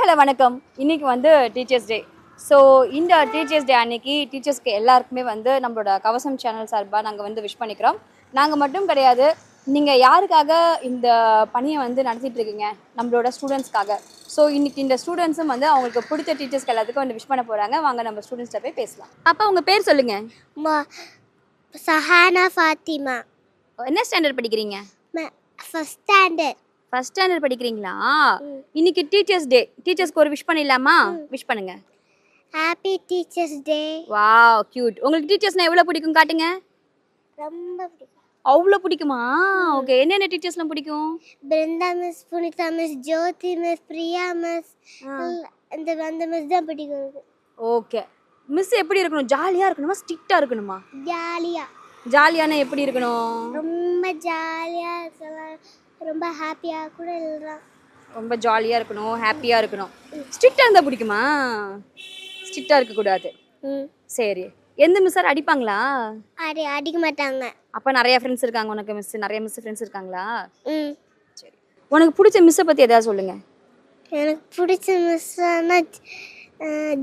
Hello வணக்கம். இன்னைக்கு வந்து டீச்சர்ஸ் டே ஸோ இந்த டீச்சர்ஸ் டே அன்னைக்கு டீச்சர்ஸ்க்கு எல்லாருக்குமே வந்து நம்மளோட கவசம் சேனல் சார்பாக நாங்கள் வந்து விஷ் பண்ணிக்கிறோம். நாங்கள் மட்டும் கிடையாது நீங்கள் யாருக்காக இந்த பணியை வந்து நடத்திட்டு இருக்கீங்க? நம்மளோட ஸ்டூடெண்ட்ஸ்க்காக ஸோ இன்னைக்கு இந்த ஸ்டூடெண்ட்ஸும் வந்து அவங்களுக்கு பிடிச்ச டீச்சர்ஸ்க்கு எல்லாத்துக்கும் வந்து விஷ் பண்ண போகிறாங்க வாங்க நம்ம ஸ்டூடெண்ட்ஸ்கிட்ட போய் பேசலாம். அப்போ உங்கள் பேர் சொல்லுங்கள் சஹானா ஃபாத்திமா. என்ன ஸ்டாண்டர்ட் படிக்கிறீங்க? ஃபஸ்ட் ஸ்டாண்டர்ட் ஃபர்ஸ்ட் ஸ்டாண்டர்ட் படிக்கிறீங்களா? இன்னைக்கு டீச்சர்ஸ் டே டீச்சர்ஸ்க்கு ஒரு விஷ் பண்ணிடலாமா? விஷ் பண்ணுங்க. Happy teachers day wow cute உங்களுக்கு டீச்சர்ஸ்னா எவ்வளோ பிடிக்கும் காட்டுங்க? ரொம்ப பிடிக்கும். அவ்வளோ பிடிக்குமா? ஓகே என்னென்ன டீச்சர்ஸ்லாம் பிடிக்கும்? Brinda miss Punitha miss Jyothi miss Priya miss அந்த அந்த மிஸ் தான் பிடிக்கும். ஓகே மிஸ் எப்படி இருக்கணும்? ஜாலியாக இருக்கணுமா? ஸ்ட்ரிக்டாக இருக்கணுமா? ஜாலியா ஜாலியான எப்படி இருக்கணும்? ரொம்ப ஜாலியா இருக்கலாம். ரொம்ப ஹாப்பியா கூட எழுதலாம் ரொம்ப ஜாலியாக இருக்கணும் ஹாப்பியாக இருக்கணும். ஸ்ட்ரிக்டாக இருந்தால் பிடிக்குமா? ஸ்ட்ரிக்டாக இருக்கக்கூடாது ம். சரி. எந்த மிஸ் சார் அடிப்பாங்களா? அடி அடிக்க மாட்டாங்க. அப்போ நிறைய ஃப்ரெண்ட்ஸ் இருக்காங்க உனக்கு மிஸ் நிறைய மிஸ் ஃப்ரெண்ட்ஸ் இருக்காங்களா? ம். சரி. உனக்கு பிடிச்ச மிஸ்ஸை பற்றி எதாவது சொல்லுங்கள் எனக்கு பிடிச்ச மிஸ்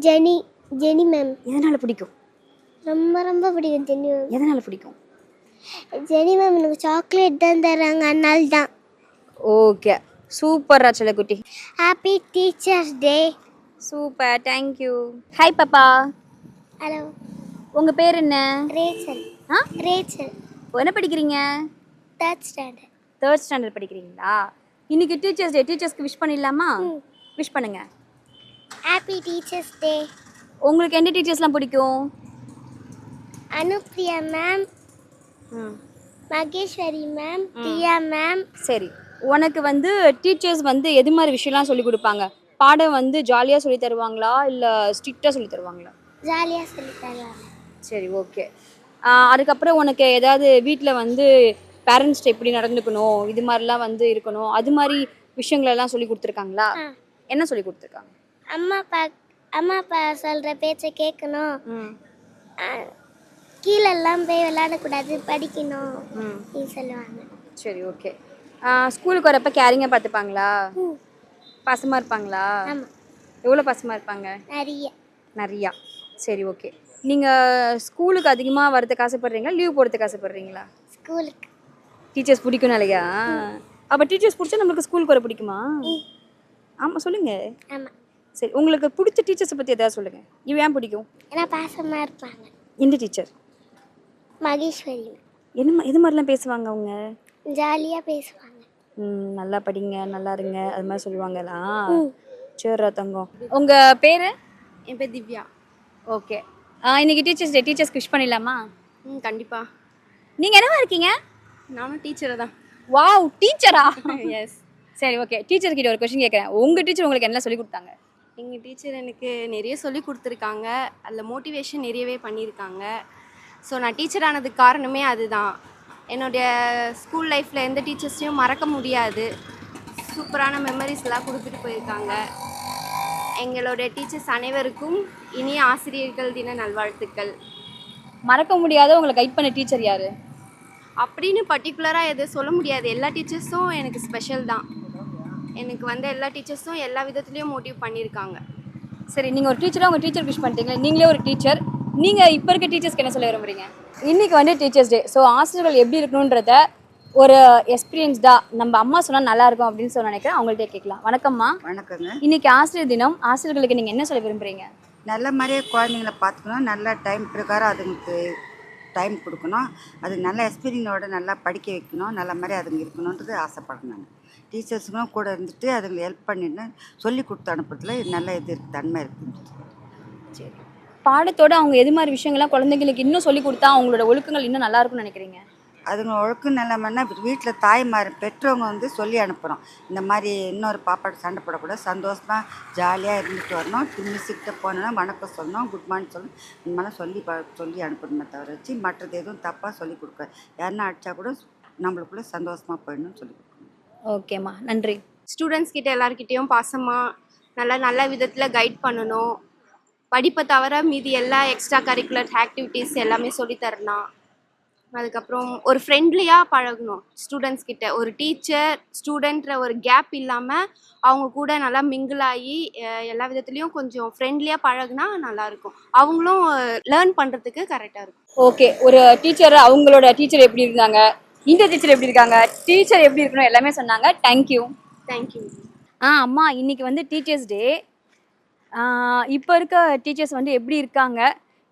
ஜெனி ஜெனி மேம் எதனால் பிடிக்கும்? ரொம்ப ரொம்ப பிடிக்கும் ஜெனி மேம் எதனால் பிடிக்கும்? ஜெனி மேம் எனக்கு சாக்லேட் தான் தராங்க அதனால தான். ஓகே சூப்பர் குட்டி happy teachers day super thank you hi பாப்பா ஹலோ உங்கள் பேர் என்ன? ரேச்சல் ஆ? ரேச்சல் என்ன படிக்கிறீங்க? தேர்ட் ஸ்டாண்டர்ட் தேர்ட் ஸ்டாண்டர்ட் படிக்கிறீங்களா? இன்னைக்கு டீச்சர்ஸ் டே டீச்சர்ஸ்க்கு விஷ் பண்ணிடலாமா? விஷ் பண்ணுங்க. ஹாப்பி டீச்சர்ஸ் டே உங்களுக்கு எந்த டீச்சர்ஸ்லாம் பிடிக்கும்? Anupriya ma'am Maheswari ma'am Priya ma'am சரி. உனக்கு வந்து டீச்சர்ஸ் வந்து எது மாதிரி விஷயம்லாம் சொல்லி கொடுப்பாங்க? பாடம் வந்து ஜாலியாக சொல்லி தருவாங்களா? இல்லை ஸ்ட்ரிக்டாக சொல்லி தருவாங்களா? ஜாலியாக சொல்லி தருவாங்க. சரி ஓகே அதுக்கப்புறம் உனக்கு ஏதாவது வீட்டில் வந்து பேரண்ட்ஸ்கிட்ட எப்படி நடந்துக்கணும்? இது மாதிரிலாம் வந்து இருக்கணும். அது மாதிரி விஷயங்களெல்லாம் சொல்லி கொடுத்துருக்காங்களா. என்ன சொல்லி கொடுத்துருக்காங்க? அம்மா அப்பா அம்மா அப்பா சொல்கிற பேச்சை கேட்கணும். கீழெல்லாம் போய் விளையாடக்கூடாது படிக்கணும். சொல்லுவாங்க. சரி ஓகே ஸ்கூலுக்கு வரப்ப கேரிங்காக பார்த்துப்பாங்களா? ம் பாசமாக இருப்பாங்களா? எவ்வளோ பாசமாக இருப்பாங்க? நிறைய. நிறையா. சரி ஓகே நீங்கள் ஸ்கூலுக்கு அதிகமாக வரதுக்கு ஆசைப்படுறீங்களா? லீவ் போடுறதுக்கு ஆசைப்படுறீங்களா? ஸ்கூலுக்கு. டீச்சர்ஸ் பிடிக்கும் இல்லையா? அப்போ டீச்சர்ஸ் பிடிச்சா நம்மளுக்கு ஸ்கூலுக்கு வர பிடிக்குமா? ஆமாம் சொல்லுங்கள் ஆமாம் சரி உங்களுக்கு பிடிச்ச டீச்சர்ஸை பற்றி எதாவது சொல்லுங்கள் இவ ஏன் பிடிக்கும்? ஏன்னா பாசமாக இருப்பாங்க. எந்த டீச்சர் மகேஸ்வரி. என்ன எது மாதிரிலாம் பேசுவாங்க அவங்க? ஜாலியாக பேசுவாங்க. நல்லா படிங்க நல்லா இருங்க அது மாதிரி சொல்லுவாங்களா சரிடா தங்கம். உங்கள் பேர்? என் பேர் திவ்யா. ஓகே. இன்னைக்கு டீச்சர்ஸ் டே டீச்சர்ஸ்க்கு விஷ் பண்ணிடலாமா? ம் கண்டிப்பாக நீங்கள் என்னவா இருக்கீங்க? நானும் டீச்சரை தான். வாவ் டீச்சரா எஸ் சரி ஓகே டீச்சர் கிட்ட ஒரு கொஸ்டின் கேட்குறேன் உங்கள் டீச்சர் உங்களுக்கு என்ன சொல்லி கொடுத்தாங்க? எங்கள் டீச்சர் எனக்கு நிறைய சொல்லி கொடுத்துருக்காங்க. அதில் மோட்டிவேஷன் நிறையவே பண்ணியிருக்காங்க. ஸோ நான் டீச்சர் ஆனதுக்கு காரணமே அதுதான். என்னுடைய ஸ்கூல் லைஃப்பில் எந்த டீச்சர்ஸையும் மறக்க முடியாது. சூப்பரான மெமரிஸ்லாம் கொடுத்துட்டு போயிருக்காங்க. எங்களுடைய டீச்சர்ஸ் அனைவருக்கும் இனிய ஆசிரியர்கள் தின நல்வாழ்த்துக்கள். மறக்க முடியாத உங்களை கைட் பண்ண டீச்சர் யாரு? அப்படின்னு பர்டிகுலராக எதுவும் சொல்ல முடியாது. எல்லா டீச்சர்ஸும் எனக்கு ஸ்பெஷல் தான். எனக்கு வந்து எல்லா டீச்சர்ஸும் எல்லா விதத்துலேயும் மோட்டிவ் பண்ணியிருக்காங்க. சரி நீங்கள் ஒரு டீச்சராக உங்கள் டீச்சர் விஷ் பண்ணிட்டீங்களா நீங்களே ஒரு டீச்சர் நீங்கள் இப்போ இருக்க டீச்சர்ஸ்க்கு என்ன சொல்ல விரும்புறீங்க? இன்னைக்கு வந்து டீச்சர்ஸ் டே ஸோ ஆசிரியர்கள் எப்படி இருக்கணுன்றத ஒரு எக்ஸ்பீரியன்ஸ்டாக நம்ம அம்மா சொன்னால் நல்லா இருக்கும் அப்படின்னு சொல்லி நினைக்கிறேன். அவங்கள்ட்ட கேட்கலாம். வணக்கம்மா. வணக்கங்க. இன்னைக்கு ஆசிரியர் தினம். ஆசிரியர்களுக்கு நீங்கள் என்ன சொல்ல விரும்புறீங்க? நல்ல மாதிரியே குழந்தைங்கள பார்த்துக்கணும். நல்ல டைம் பிரகாரம் அதுங்களுக்கு டைம் கொடுக்கணும். அது நல்ல எக்ஸ்பீரியனோட நல்லா படிக்க வைக்கணும். நல்ல மாதிரி அதுங்க இருக்கணுன்றது ஆசைப்படுறேன் நான். டீச்சர்ஸுங்களும் கூட இருந்துட்டு அதுங்களை ஹெல்ப் பண்ணிட்டு சொல்லி கொடுத்து அனுப்புறதுல நல்ல இது தன்மை இருக்குது சரி. பாடத்தோட அவங்க எது மாதிரி விஷயங்கள்லாம் குழந்தைங்களுக்கு இன்னும் சொல்லி கொடுத்தா அவங்களோட ஒழுக்கங்கள் இன்னும் நல்லா இருக்கும்னு நினைக்கிறீங்க? அதுங்க ஒழுக்கம் நிலைமைன்னா வீட்டில் தாய்மார் பெற்றவங்க வந்து சொல்லி அனுப்புகிறோம் இந்த மாதிரி இன்னொரு பாப்பாட்ட சண்டை போடக்கூடாது. சந்தோஷமாக ஜாலியாக இருந்துட்டு வரணும். மிஸ்ஸுக்கிட்ட போனோன்னா வணக்கம் சொல்லணும் குட் மார்னிங் சொல்லணும். இந்த மாதிரிலாம் சொல்லி ப சொல்லி அனுப்பணுமே தவிர வச்சு மற்றது எதுவும் தப்பாக சொல்லி கொடுக்க யாருன்னா அடித்தா கூட நம்மளுக்குள்ளே சந்தோஷமாக போயிடணும்னு சொல்லி கொடுக்கணும். ஓகேம்மா. நன்றி. ஸ்டூடெண்ட்ஸ் கிட்ட எல்லார்கிட்டயும் பாசமாக நல்லா நல்ல விதத்தில் கைட் பண்ணணும். படிப்பை தவிர மீதி எல்லா எக்ஸ்ட்ரா கரிக்குலர் ஆக்டிவிட்டீஸ் எல்லாமே சொல்லித் தரலாம் அதுக்கப்புறம் ஒரு ஃப்ரெண்ட்லியாக பழகணும். ஸ்டூடெண்ட்ஸ் கிட்ட. ஒரு டீச்சர் ஸ்டூடெண்ட்ற ஒரு கேப் இல்லாமல் அவங்க கூட நல்லா மிங்கிள் ஆகி எல்லா விதத்துலேயும் கொஞ்சம் ஃப்ரெண்ட்லியாக பழகுனா நல்லாயிருக்கும் அவங்களும் லேர்ன் பண்ணுறதுக்கு கரெக்டாக இருக்கும். ஓகே ஒரு டீச்சர் அவங்களோட டீச்சர் எப்படி இருந்தாங்க? இந்த டீச்சர் எப்படி இருக்காங்க? டீச்சர் எப்படி இருக்கணும்? எல்லாமே சொன்னாங்க. தேங்க்யூ தேங்க்யூ ஆ அம்மா இன்னைக்கு வந்து டீச்சர்ஸ் டே இப்போ இருக்க டீச்சர்ஸ் வந்து எப்படி இருக்காங்க?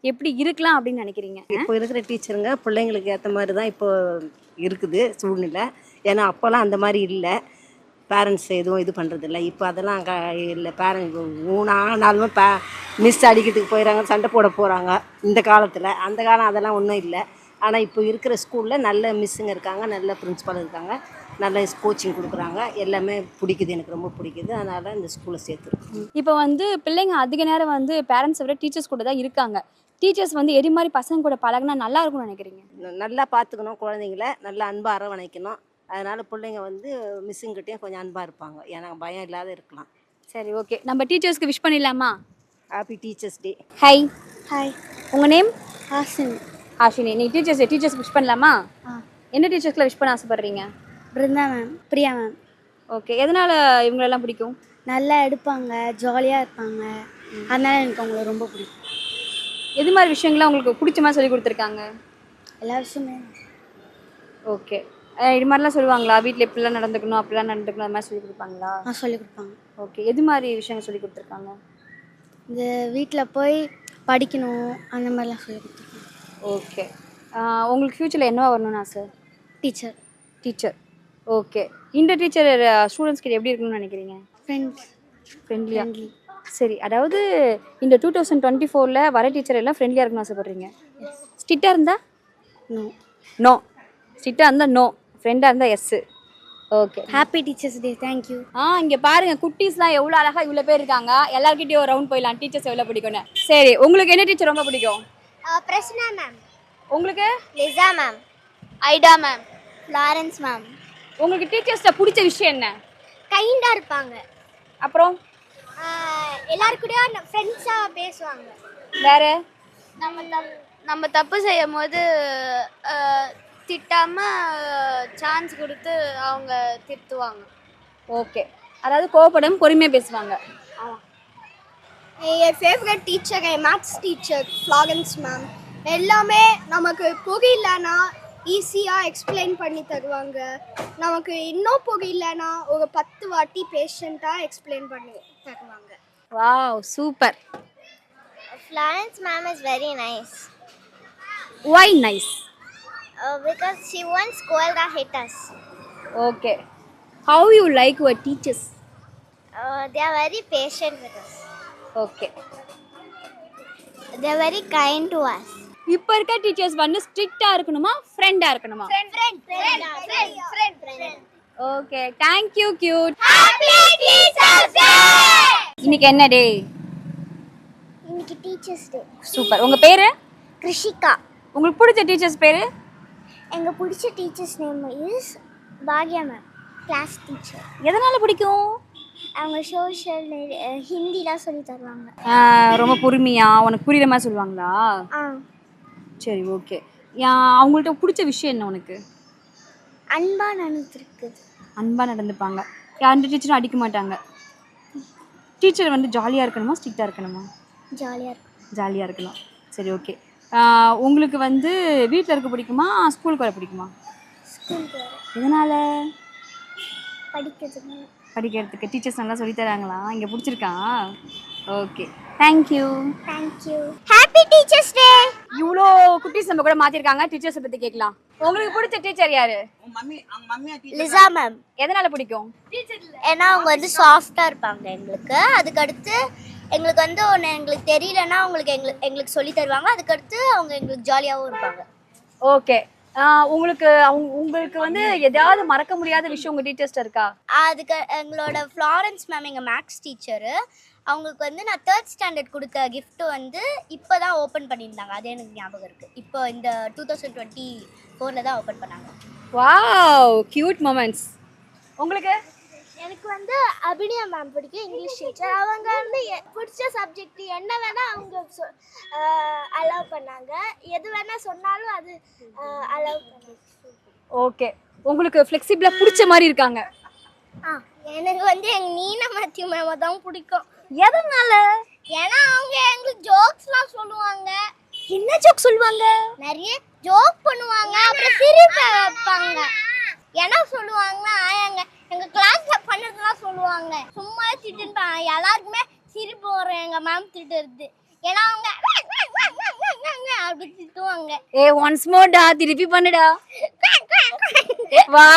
எப்படி இருக்கலாம் அப்படின்னு நினைக்கிறீங்க? இப்போ இருக்கிற டீச்சருங்க பிள்ளைங்களுக்கு ஏற்ற மாதிரி தான் இப்போ இருக்குது சூழ்நிலை. ஏன்னா அப்போல்லாம் அந்த மாதிரி இல்லை. பேரண்ட்ஸ் எதுவும் இது பண்ணுறதில்ல இப்போ அதெல்லாம் க இல்லை. பேரண்ட் மூணா பே மிஸ் அடிக்கிறதுக்கு போயிடறாங்க சண்டை போட போகிறாங்க இந்த காலத்தில். அந்த காலம் அதெல்லாம் ஒன்றும் இல்லை. ஆனால் இப்போ இருக்கிற ஸ்கூலில் நல்ல மிஸ்ஸுங்க இருக்காங்க நல்ல பிரின்ஸிபல் இருக்காங்க. நல்ல கோச்சிங் கொடுக்குறாங்க. எல்லாமே பிடிக்குது. எனக்கு ரொம்ப பிடிக்குது. அதனால் இந்த ஸ்கூலை சேர்த்துருக்கோம். இப்போ வந்து பிள்ளைங்க அதிக நேரம் வந்து பேரண்ட்ஸை விட டீச்சர்ஸ் கூட தான் இருக்காங்க. டீச்சர்ஸ் வந்து எது மாதிரி பசங்க கூட பழகுனா நல்லா இருக்கும்னு நினைக்கிறீங்க? நல்லா பார்த்துக்கணும் குழந்தைங்கள. நல்லா அன்பாக அரவணைக்கணும். அதனால் பிள்ளைங்க வந்து மிஸ்ஸுங்கிட்டையும் கொஞ்சம் அன்பாக இருப்பாங்க. ஏன்னா பயம் இல்லாத இருக்கலாம். சரி ஓகே நம்ம டீச்சர்ஸ்க்கு விஷ் பண்ணிடலாமா? Happy teachers day hi hi உங்கள் நேம் ஹாசின் ஆஷினி. நீ டீச்சர்ஸ் டீச்சர்ஸ் விஷ் பண்ணலாமா. என்ன டீச்சர்ஸ்க்குலாம் விஷ் பண்ண ஆசைப்படுறீங்க? Brinda ma'am Priya ma'am okay எதனால் இவங்களெல்லாம் பிடிக்கும்? நல்லா எடுப்பாங்க ஜாலியாக இருப்பாங்க. அதனால எனக்கு அவங்கள ரொம்ப பிடிக்கும். எது மாதிரி விஷயங்கள்லாம் உங்களுக்கு பிடிச்ச மாதிரி சொல்லி கொடுத்துருக்காங்க? எல்லா விஷயமே. ஓகே இது மாதிரிலாம் சொல்லுவாங்களா? வீட்டில் இப்படிலாம் நடந்துக்கணும் அப்படிலாம் நடந்துக்கணும் அது மாதிரி சொல்லி கொடுப்பாங்களா? ஆ சொல்லி கொடுப்பாங்க. ஓகே எது மாதிரி விஷயங்கள் சொல்லி கொடுத்துருக்காங்க? இந்த வீட்டில் போய் படிக்கணும் அந்த மாதிரிலாம் சொல்லி கொடுத்துருக்காங்க. ஓகே உங்களுக்கு ஃப்யூச்சரில் என்னவா வரணும்னு ஆசை? டீச்சர் டீச்சர் ஓகே இந்த டீச்சர் ஸ்டூடெண்ட்ஸ் கிட்ட எப்படி இருக்கணும்னு நினைக்கிறீங்க? ஃப்ரெண்ட்ஸ் ஃப்ரெண்ட்லியாக சரி அதாவது இந்த டூ தௌசண்ட் டுவெண்ட்டி ஃபோரில் வர டீச்சர் எல்லாம் ஃப்ரெண்ட்லியாக இருக்கணும்னு ஆசைப்படுறீங்க? ஸ்ட்ரிக்டாக இருந்தால் நோ நோ ஸ்ட்ரிக்டாக இருந்தால் நோ ஃப்ரெண்டாக இருந்தால் yes okay happy teachers day thank you ஆ இங்கே பாருங்க குட்டீஸ்லாம் எவ்வளோ அழகாக இவ்வளோ பேர் இருக்காங்க. எல்லார்கிட்டயும் ஒரு ரவுண்ட் போயிடலாம். டீச்சர்ஸ் எவ்வளோ பிடிக்கும்னு. சரி உங்களுக்கு என்ன டீச்சர் ரொம்ப பிடிக்கும்? பிரசனா மேம் உங்களுக்கு? Lisa ma'am Aida ma'am Florence ma'am உங்களுக்கு டீச்சர்ஸ்ட பிடிச்ச விஷயம் என்ன? கைண்டாக இருப்பாங்க. அப்புறம்? எல்லாரு கூடயும் ஃப்ரெண்ட்ஸாக பேசுவாங்க. வேற? நம்ம நம்ம தப்பு செய்யும் போது திட்டாம சான்ஸ் கொடுத்து அவங்க திருத்துவாங்க. ஓகே. அதாவது கோவப்படம் பொறுமையாக பேசுவாங்க. என் ஃபேவரட் டீச்சர் என் மேத்ஸ் டீச்சர் ஃப்ளாரன்ஸ் மேம் எல்லாமே நமக்கு புரியலனா ஈஸியாக எக்ஸ்பிளைன் பண்ணி தருவாங்க நமக்கு இன்னும் புரியலனா ஒரு பத்து வாட்டி பேஷண்ட்டாக எக்ஸ்பிளைன் பண்ணி தருவாங்க wow super Florence ma'am is very nice why nice uh, she once scolded or hit us. Okay how you like your teachers Uh, they are very patient with us. Okay They are very kind to us. இப்போ இருக்க teachers வந்து ஸ்ட்ரிக்டாக இருக்கணுமா ஃப்ரெண்டாக இருக்கணுமா. Okay cute Happy Teachers Day! இன்னைக்கு என்ன டே இன்னைக்கு டீச்சர்ஸ் டே சூப்பர் உங்கள் பேர்? கிருஷிகா உங்களுக்கு பிடிச்ச டீச்சர்ஸ் பேர்? எங்க பிடிச்ச டீச்சர்ஸ் நேம் இஸ் பாக்யா மேம் கிளாஸ் டீச்சர் எதனால் பிடிக்கும்? அவங்க சோஷியல் ஹிந்திலாம் சொல்லி தருவாங்க. ரொம்ப பொறுமையாக உனக்கு புரியுற மாதிரி சொல்லுவாங்களா? ஆ. சரி ஓகே அவங்கள்ட்ட பிடிச்ச விஷயம் என்ன உனக்கு? அன்பா நினைத்திருக்கு அன்பாக நடந்துப்பாங்க. யாருந்த டீச்சரும் அடிக்க மாட்டாங்க. டீச்சர் வந்து ஜாலியாக இருக்கணுமா ஸ்ட்ரிக்டாக இருக்கணுமா? ஜாலியாக இருக்கும் ஜாலியாக இருக்கலாம் சரி ஓகே உங்களுக்கு வந்து வீட்டில் இருக்க பிடிக்குமா ஸ்கூலுக்கு வர பிடிக்குமா? ஸ்கூலுக்கு எதனால்? படிக்கிறதுக்கு. படிக்கிறதுக்கு. டீச்சர்ஸ் நல்லா சொல்லித் தராங்களா? இங்கே பிடிச்சிருக்கா? Okay thank you thank you happy teachers day இவ்வளோ குட்டீஸ் நம்ம கூட மாற்றிருக்காங்க டீச்சர்ஸை பற்றி கேட்கலாம். உங்களுக்கு பிடிச்ச டீச்சர் யாரு? லிசா மேம் எதனால் பிடிக்கும்? ஏன்னா அவங்க வந்து சாஃப்டாக இருப்பாங்க எங்களுக்கு. அதுக்கடுத்து எங்களுக்கு வந்து ஒன்று எங்களுக்கு தெரியலன்னா அவங்களுக்கு எங்களுக்கு எங்களுக்கு சொல்லி தருவாங்க. அதுக்கடுத்து அவங்க எங்களுக்கு ஜாலியாகவும் இருப்பாங்க. ஓகே உங்களுக்கு அவங்க உங்களுக்கு வந்து எதாவது மறக்க முடியாத விஷயம் உங்கள் டீச்சர்ஸ்ட்ட இருக்கா? அதுக்கு எங்களோட ஃப்ளாரன்ஸ் மேம் எங்கள் மேக்ஸ் டீச்சரு அவங்களுக்கு வந்து நான் தேர்ட் ஸ்டாண்டர்ட் கொடுத்த gift வந்து இப்போ தான் ஓப்பன் பண்ணியிருந்தாங்க. அது எனக்கு ஞாபகம் இருக்குது இப்போ இந்த டூ தௌசண்ட் டுவெண்ட்டி ஃபோரில் தான் ஓப்பன் பண்ணாங்க. வாவ் கியூட் மொமெண்ட்ஸ் உங்களுக்கு? எனக்கு வந்து அபிநயா மேம் பிடிக்கும் இங்கிலீஷ் டீச்சர் அவங்க வந்து எ- பிடிச்ச சப்ஜெக்ட் என்ன வேணால் அவங்க அலோவ் பண்ணாங்க. எது வேணால் சொன்னாலும் அது அலோவ் பண்ணாங்க. ஓகே உங்களுக்கு ஃப்ளெக்சிபிளாக பிடிச்ச மாதிரி இருக்காங்க. ஆ எனக்கு வந்து எங்கள் நீனா மேத்யூ மேமை தான் பிடிக்கும். எதனால? ஏன்னா அவங்க எங்களுக்கு ஜோக்ஸ்லாம் சொல்லுவாங்க. என்ன ஜோக் சொல்லுவாங்க? நிறைய ஜோக் பண்ணுவாங்க அப்புறம் சிரிப்ப வைப்பாங்க. என்ன சொல்லுவாங்கன்னா எங்க எங்க கிளாஸ்ல பண்ணதெல்லாம் சொல்லுவாங்க. சும்மா திட்டுன்னு எல்லாருக்குமே சிரிப்பு வரும் எங்க மேம் திட்டுறது. ஏன்னா அவங்க அப்படி திட்டுவாங்க. ஏ ஒன்ஸ் மோர்டா திருப்பி பண்ணுடா. வா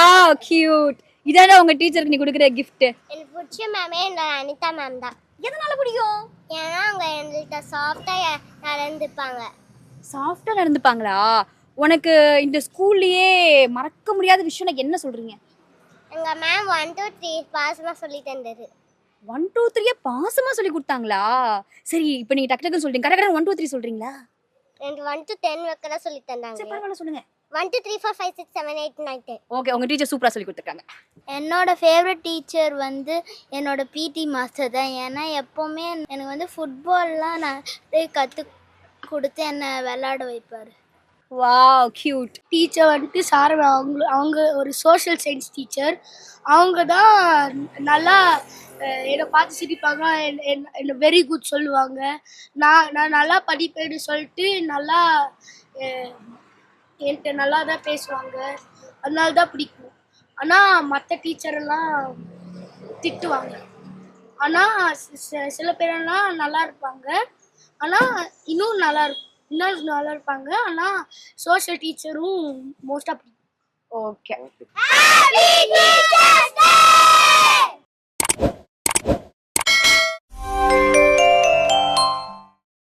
கியூட் இதானே உங்க டீச்சருக்கு நீ கொடுக்குற gift. எனக்கு பிடிச்ச மேமே இந்த அனிதா மேம் தான். எதனால பிடிக்கும்? ஏன்னா அவங்க எங்கள்கிட்ட சாஃப்டாக நடந்துப்பாங்க. சாஃப்டா நடந்துப்பாங்களா? உனக்கு இந்த ஸ்கூல்லயே மறக்க முடியாத விஷயம் நான் என்ன சொல்றீங்க? எங்க மேம் ஒன் டூ த்ரீ பாசமாக சொல்லி தந்தது. ஒன் டூ த்ரீய பாசமா சொல்லி கொடுத்தாங்களா? சரி இப்போ நீங்க டக்கு டக்குன்னு சொல்றீங்க. கரெக்டாக ஒன் டூ த்ரீ சொல்றீங்களா? எனக்கு ஒன் டு டென் வைக்கதான் சொல்லி சரி தந்தாங்க பரவாயில்ல சொல்லுங்க. One two three four five six seven eight nine ten okay உங்க டீச்சர் சூப்பரா சொல்லி கொடுத்துருக்காங்க. என்னோட ஃபேவரட் டீச்சர் வந்து என்னோட பிடி மாஸ்டர் தான். ஏன்னா எப்போவுமே எனக்கு வந்து ஃபுட்பால்லாம் நிறைய கற்றுக் கொடுத்து என்னை விளையாட வைப்பார். வாவ் கியூட் டீச்சர் வந்துட்டு சார் அவங்க அவங்க ஒரு சோஷியல் சயின்ஸ் டீச்சர் அவங்க தான் நல்லா என்னை பார்த்து சிரிப்பாங்க. என்ன- வெரி குட் சொல்லுவாங்க. நான் நான் நல்லா படிப்பேன்னு சொல்லிட்டு நல்லா என்கிட்ட நல்லா தான் பேசுவாங்க. அதனால தான் பிடிக்கும் ஆனால் மற்ற டீச்சரெல்லாம் திட்டுவாங்க. ஆனால் சில பேரெல்லாம் நல்லா இருப்பாங்க. ஆனால் இன்னும் நல்லா இருக்கும் இன்னும் நல்லா இருப்பாங்க. ஆனால் சோஷியல் டீச்சரும் மோஸ்ட்டாக பிடிக்கும். ஓகே!